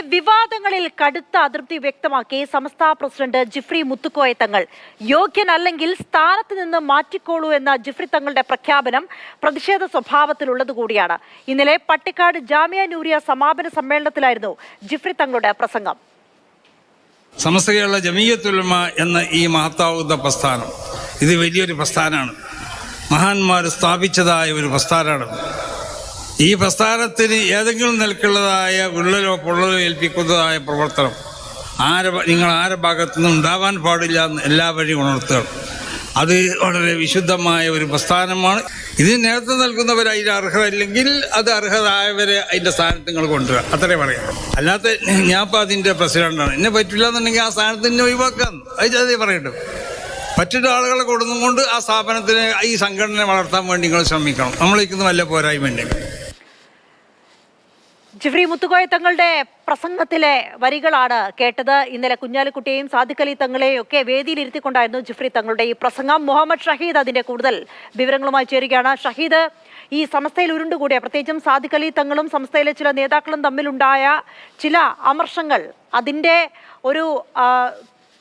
വിവാദങ്ങളിൽ കടുത്ത അതൃപ്തി വ്യക്തമാക്കി സംസ്ഥാന പ്രസിഡന്റ് ജിഫ്രി മുത്തുക്കോയ തങ്ങൾ. യോഗ്യനല്ലെങ്കിൽ സ്ഥാനത്ത് നിന്ന് മാറ്റിക്കോളൂ എന്ന ജിഫ്രി തങ്ങളുടെ പ്രഖ്യാപനം പ്രതിഷേധ സ്വഭാവത്തിലുള്ളത് കൂടിയാണ്. ഇന്നലെ പട്ടിക്കാട് ജാമ്യ നൂരിയ സമാപന സമ്മേളനത്തിലായിരുന്നു ജിഫ്രി തങ്ങളുടെ പ്രസംഗം. സമസ്ത കേരള ജമീയത്തുലമ എന്ന ഈ മഹത്താവുന്ന പ്രസ്ഥാനം ഇത് വലിയൊരു പ്രസ്ഥാനമാണ്. മഹാന്മാർ സ്ഥാപിച്ചതായ ഒരു പ്രസ്ഥാനമാണ്. ഈ പ്രസ്ഥാനത്തിന് ഏതെങ്കിലും നിലക്കുള്ളതായ വിള്ളലോ പൊള്ളലോ ഏൽപ്പിക്കുന്നതായ പ്രവർത്തനം. ആരെ നിങ്ങൾ ആരെ ഭാഗത്തു നിന്നും ഉണ്ടാവാൻ പാടില്ല എന്ന് എല്ലാ വഴി ഉണർത്തുകയാണ് അത് വളരെ വിശുദ്ധമായ ഒരു പ്രസ്ഥാനമാണ്. ഇതിന് നേതൃത്വം നൽകുന്നവർ അതിന് അർഹതയില്ലെങ്കിൽ അത് അർഹരായവരെ അതിന്റെ സ്ഥാനത്ത് നിങ്ങൾ കൊണ്ടുവരിക. അത്രേ പറയാം. അല്ലാത്ത ഞാൻ ഇപ്പം അതിന്റെ പ്രസിഡന്റാണ് എന്നെ പറ്റില്ല എന്നുണ്ടെങ്കിൽ ആ സ്ഥാനത്ത് തന്നെ ഒഴിവാക്കാം. അത് അതേ പറയട്ടെ. മറ്റൊരു ആളുകളെ കൊടുന്നും കൊണ്ട് ആ സ്ഥാപനത്തിനെ ഈ സംഘടനയെ വളർത്താൻ വേണ്ടി നിങ്ങൾ ശ്രമിക്കണം. നമ്മളേക്കൊന്നും വല്ല പോരായ്മയുണ്ടെങ്കിൽ. ജിഫ്രി മുത്തുകോയ തങ്ങളുടെ പ്രസംഗത്തിലെ വരികളാണ് കേട്ടത്. ഇന്നലെ കുഞ്ഞാലിക്കുട്ടിയെയും സാദിഖലി തങ്ങളെയും ഒക്കെ വേദിയിലിരുത്തിക്കൊണ്ടായിരുന്നു ജിഫ്രി തങ്ങളുടെ ഈ പ്രസംഗം. മുഹമ്മദ് ഷഹീദ് അതിന്റെ കൂടുതൽ വിവരങ്ങളുമായി ചേരുകയാണ്. ഷഹീദ് ഈ സംസ്ഥയിൽ ഉരുണ്ടുകൂടിയ പ്രത്യേകിച്ചും സാദിഖലി തങ്ങളും സംസ്ഥയിലെ ചില നേതാക്കളും തമ്മിലുണ്ടായ ചില അമർഷങ്ങൾ അതിന്റെ ഒരു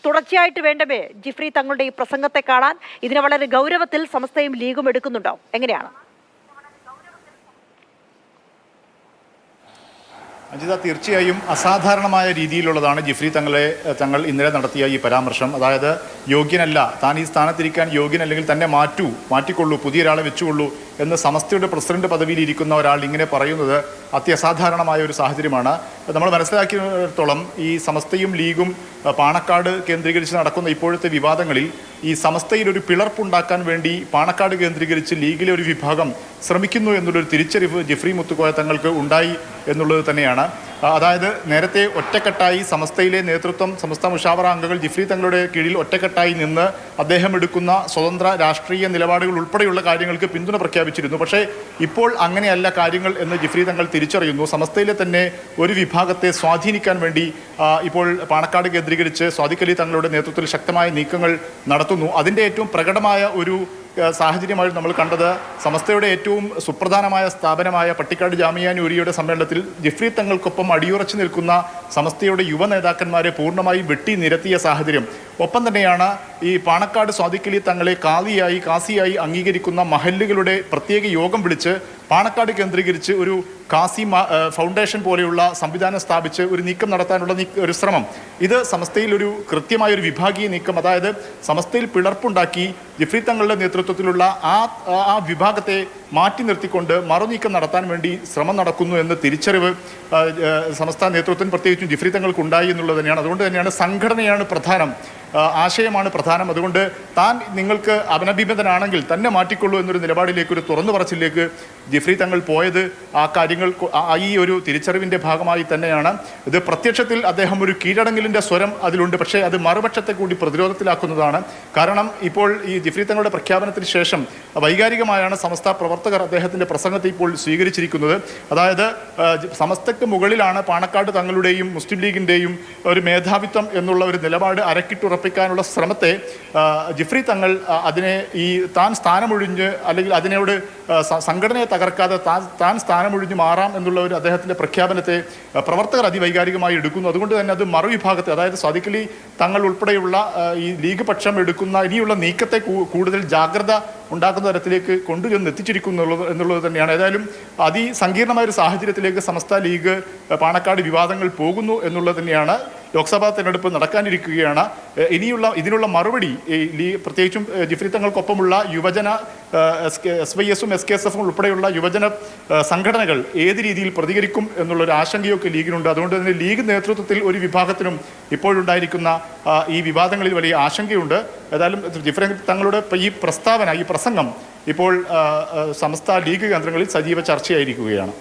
തുടർച്ചയായിട്ട് വേണ്ടമേ ജിഫ്രി തങ്ങളുടെ ഈ പ്രസംഗത്തെ കാണാൻ. ഇതിനെ വളരെ ഗൗരവത്തിൽ സംസ്ഥയും ലീഗും എടുക്കുന്നുണ്ടോ? എങ്ങനെയാണ്? അജിത തീർച്ചയായും അസാധാരണമായ രീതിയിലുള്ളതാണ് ജിഫ്രി തങ്ങളെ തങ്ങൾ ഇന്നലെ നടത്തിയ ഈ പരാമർശം. അതായത് യോഗ്യനല്ല താൻ ഈ സ്ഥാനത്തിരിക്കാൻ യോഗ്യനല്ലെങ്കിൽ തന്നെ മാറ്റൂ മാറ്റിക്കൊള്ളൂ പുതിയ ഒരാളെ വെച്ചുകൊള്ളൂ എന്ന് സമസ്തയുടെ പ്രസിഡന്റ് പദവിയിൽ ഇരിക്കുന്ന ഒരാൾ ഇങ്ങനെ പറയുന്നത് അത്യസാധാരണമായ ഒരു സാഹചര്യമാണ്. നമ്മൾ മനസ്സിലാക്കിയിടത്തോളം ഈ സമസ്തയും ലീഗും പാണക്കാട് കേന്ദ്രീകരിച്ച് നടക്കുന്ന ഇപ്പോഴത്തെ വിവാദങ്ങളിൽ ഈ സമസ്തയിൽ ഒരു പിളർപ്പുണ്ടാക്കാൻ വേണ്ടി പാണക്കാട് കേന്ദ്രീകരിച്ച് ലീഗിലെ ഒരു വിഭാഗം ശ്രമിക്കുന്നു എന്നുള്ളൊരു തിരിച്ചറിവ് ജിഫ്രി മുത്തുക്കോയ തങ്ങൾക്ക് ഉണ്ടായി എന്നുള്ളത് തന്നെയാണ്. അതായത് നേരത്തെ ഒറ്റക്കെട്ടായി സമസ്തയിലെ നേതൃത്വം സമസ്ത മുഷാവറ അംഗങ്ങൾ ജിഫ്രി തങ്ങളുടെ കീഴിൽ ഒറ്റക്കെട്ടായി നിന്ന് അദ്ദേഹം എടുക്കുന്ന സ്വതന്ത്ര രാഷ്ട്രീയ നിലപാടുകൾ ഉൾപ്പെടെയുള്ള കാര്യങ്ങൾക്ക് പിന്തുണ പ്രഖ്യാപിച്ചിരുന്നു. പക്ഷേ ഇപ്പോൾ അങ്ങനെയല്ല കാര്യങ്ങൾ എന്ന് ജിഫ്രി തങ്ങൾ തിരിച്ചറിയുന്നു. സമസ്തയിലെ തന്നെ ഒരു വിഭാഗത്തെ സ്വാധീനിക്കാൻ വേണ്ടി ഇപ്പോൾ പാണക്കാട് കേന്ദ്രീകരിച്ച് സ്വാദിഖലി തങ്ങളുടെ നേതൃത്വത്തിൽ ശക്തമായ നീക്കങ്ങൾ നടത്തുന്നു. അതിന്റെ ഏറ്റവും പ്രകടമായ ഒരു ആ, സാഹചര്യമായി നമ്മൾ കണ്ടത് സമസ്തയുടെ ഏറ്റവും സുപ്രധാനമായ സ്ഥാപനമായ പട്ടിക്കാട് ജാമിയ നൂരിയുടെ സമ്മേളനത്തിൽ ജിഫ്രി തങ്ങൾക്കൊപ്പം അടിയുറച്ചു നിൽക്കുന്ന സമസ്തയുടെ യുവ നേതാക്കന്മാരെ പൂർണമായും വെട്ടി നിരത്തിയ സാഹചര്യം. ഒപ്പം തന്നെയാണ് ഈ പാണക്കാട് സ്വാതിക്കിളി തങ്ങളെ കാതിയായി കാസിയായി അംഗീകരിക്കുന്ന മഹല്ലുകളുടെ പ്രത്യേക യോഗം വിളിച്ച് പാണക്കാട് കേന്ദ്രീകരിച്ച് ഒരു കാസി ഫൗണ്ടേഷൻ പോലെയുള്ള സംവിധാനം സ്ഥാപിച്ച് ഒരു നീക്കം നടത്താനുള്ള ഒരു ശ്രമം. ഇത് സമസ്തയിൽ ഒരു കൃത്യമായ ഒരു വിഭാഗീയ നീക്കം. അതായത് സമസ്തയിൽ പിളർപ്പുണ്ടാക്കി ജിഫ്രി തങ്ങളുടെ നേതൃത്വത്തിലുള്ള ആ ആ- വിഭാഗത്തെ മാറ്റി നിർത്തിക്കൊണ്ട് മറുനീക്കം നടത്താൻ വേണ്ടി ശ്രമം നടക്കുന്നു എന്ന തിരിച്ചറിവ് സമസ്ത നേതൃത്വത്തിന് പ്രത്യേകിച്ചും ജിഫ്രി തങ്ങൾക്കുണ്ടായി എന്നുള്ളത് തന്നെയാണ്. അതുകൊണ്ട് തന്നെയാണ് സംഘടനയാണ് പ്രധാനം. ആശയമാണ് പ്രധാനം. അതുകൊണ്ട് താൻ നിങ്ങൾക്ക് അപനഭിബന്ധനാണെങ്കിൽ തന്നെ മാറ്റിക്കൊള്ളൂ എന്നൊരു നിലപാടിലേക്ക് ഒരു തുറന്നു പറച്ചിലേക്ക് ജിഫ്രി തങ്ങൾ പോയത് ആ കാര്യങ്ങൾ ഈ ഒരു തിരിച്ചറിവിന്റെ ഭാഗമായി തന്നെയാണ്. ഇത് പ്രത്യക്ഷത്തിൽ അദ്ദേഹം ഒരു കീഴടങ്ങലിന്റെ സ്വരം അതിലുണ്ട്. പക്ഷേ അത് മറുപക്ഷത്തെ കൂടി പ്രതിരോധത്തിലാക്കുന്നതാണ്. കാരണം ഇപ്പോൾ ഈ ജിഫ്രി തങ്ങളുടെ പ്രഖ്യാപനത്തിന് ശേഷം വൈകാരികമായാണ് സമസ്ത പ്രവർത്തകർ അദ്ദേഹത്തിന്റെ പ്രസംഗത്തെ ഇപ്പോൾ സ്വീകരിച്ചിരിക്കുന്നത്. അതായത് സമസ്തയ്ക്ക് മുകളിലാണ് പാണക്കാട് തങ്ങളുടെയും മുസ്ലിം ലീഗിന്റെയും ഒരു മേധാവിത്വം എന്നുള്ള ഒരു നിലപാട് അരക്കിട്ടുറപ്പിക്കാനുള്ള ശ്രമത്തെ ജിഫ്രി തങ്ങൾ അതിനെ ഈ താൻ സ്ഥാനമൊഴിഞ്ഞ് അല്ലെങ്കിൽ അതിനോട് സംഘടനയെ തകർക്കാതെ താൻ താൻ സ്ഥാനമൊഴിഞ്ഞ് മാറാം എന്നുള്ള ഒരു അദ്ദേഹത്തിന്റെ പ്രഖ്യാപനത്തെ പ്രവർത്തകർ അതിവൈകാരികമായി എടുക്കുന്നു. അതുകൊണ്ട് തന്നെ അത് മറുവിഭാഗത്തെ അതായത് സാദിഖലി തങ്ങൾ ഉൾപ്പെടെയുള്ള ഈ ലീഗ് പക്ഷം എടുക്കുന്ന ഇനിയുള്ള നീക്കത്തെ കൂടുതൽ ജാഗ്രത ഉണ്ടാക്കുന്ന തരത്തിലേക്ക് കൊണ്ടുചെന്ന് എത്തിച്ചിരിക്കുന്നു എന്നുള്ളത് തന്നെയാണ്. ഏതായാലും അതിസങ്കീർണമായ ഒരു സാഹചര്യത്തിലേക്ക് സമസ്ത ലീഗ് പാണക്കാട് വിവാദങ്ങൾ പോകുന്നു എന്നുള്ളത് തന്നെയാണ് ലോക്സഭാ തെരഞ്ഞെടുപ്പ് നടക്കാനിരിക്കുകയാണ്. ഇനിയുള്ള ഇതിനുള്ള മറുപടി പ്രത്യേകിച്ചും ജിഫ്രി തങ്ങൾക്കൊപ്പമുള്ള യുവജന എസ് വൈ എസും എസ് കെ എസ് എഫും ഉൾപ്പെടെയുള്ള യുവജന സംഘടനകൾ ഏത് രീതിയിൽ പ്രതികരിക്കും എന്നുള്ളൊരു ആശങ്കയൊക്കെ ലീഗിനുണ്ട് അതുകൊണ്ട് തന്നെ ലീഗ് നേതൃത്വത്തിൽ ഒരു വിഭാഗത്തിനും ഇപ്പോഴുണ്ടായിരിക്കുന്ന ഈ വിവാദങ്ങളിൽ വലിയ ആശങ്കയുണ്ട്. ഏതായാലും ജിഫ്രി തങ്ങളുടെ ഈ പ്രസ്താവന ഈ പ്രസംഗം ഇപ്പോൾ സമസ്ത ലീഗ് കേന്ദ്രങ്ങളിൽ സജീവ ചർച്ചയായിരിക്കുകയാണ്.